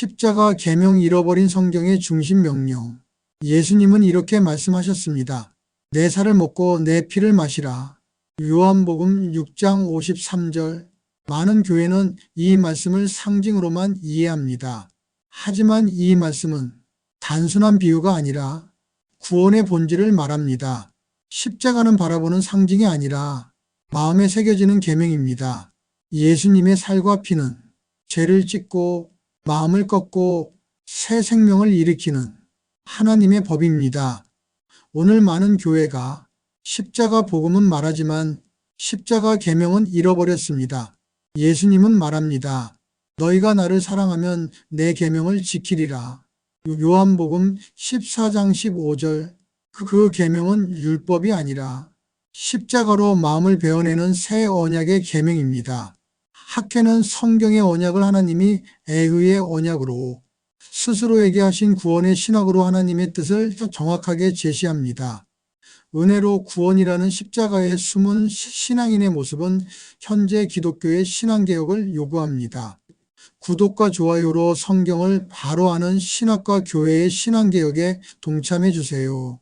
십자가 계명 잃어버린 성경의 중심 명령. 예수님은 이렇게 말씀하셨습니다. 내 살을 먹고 내 피를 마시라. 요한복음 6장 53절. 많은 교회는 이 말씀을 상징으로만 이해합니다. 하지만 이 말씀은 단순한 비유가 아니라 구원의 본질을 말합니다. 십자가는 바라보는 상징이 아니라 마음에 새겨지는 계명입니다. 예수님의 살과 피는 죄를 찢고 마음을 꺾고 새 생명을 일으키는 하나님의 법입니다. 오늘 많은 교회가 십자가 복음은 말하지만 십자가 계명은 잃어버렸습니다. 예수님은 말합니다. 너희가 나를 사랑하면 내 계명을 지키리라. 요한복음 14장 15절 그 계명은 율법이 아니라 십자가로 마음을 베어내는 새 언약의 계명입니다. 학회는 성경의 언약을 하나님이 애의의 언약으로 스스로에게 하신 구원의 신학으로 하나님의 뜻을 정확하게 제시합니다. 은혜로 구원이라는 십자가의 숨은 신앙인의 모습은 현재 기독교의 신앙개혁을 요구합니다. 구독과 좋아요로 성경을 바로 아는 신학과 교회의 신앙개혁에 동참해 주세요.